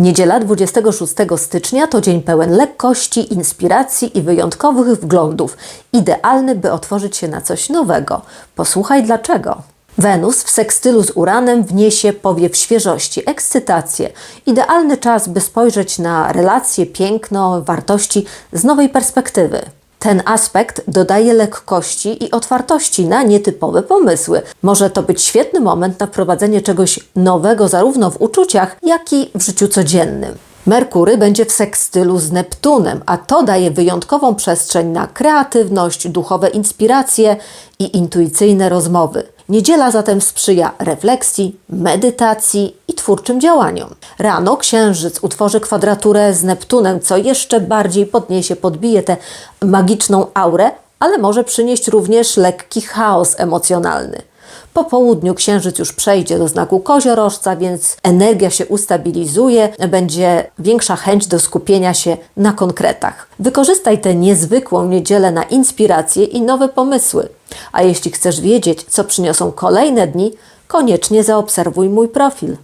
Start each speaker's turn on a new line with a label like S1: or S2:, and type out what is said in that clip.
S1: Niedziela 26 stycznia to dzień pełen lekkości, inspiracji i wyjątkowych wglądów. Idealny, by otworzyć się na coś nowego. Posłuchaj dlaczego. Wenus w sekstylu z Uranem wniesie powiew świeżości, ekscytację. Idealny czas, by spojrzeć na relacje, piękno, wartości z nowej perspektywy. Ten aspekt dodaje lekkości i otwartości na nietypowe pomysły. Może to być świetny moment na wprowadzenie czegoś nowego zarówno w uczuciach, jak i w życiu codziennym. Merkury będzie w sekstylu z Neptunem, a to daje wyjątkową przestrzeń na kreatywność, duchowe inspiracje i intuicyjne rozmowy. Niedziela zatem sprzyja refleksji, medytacji twórczym działaniom. Rano księżyc utworzy kwadraturę z Neptunem, co jeszcze bardziej podniesie, podbije tę magiczną aurę, ale może przynieść również lekki chaos emocjonalny. Po południu księżyc już przejdzie do znaku koziorożca, więc energia się ustabilizuje, będzie większa chęć do skupienia się na konkretach. Wykorzystaj tę niezwykłą niedzielę na inspiracje i nowe pomysły. A jeśli chcesz wiedzieć, co przyniosą kolejne dni, koniecznie zaobserwuj mój profil.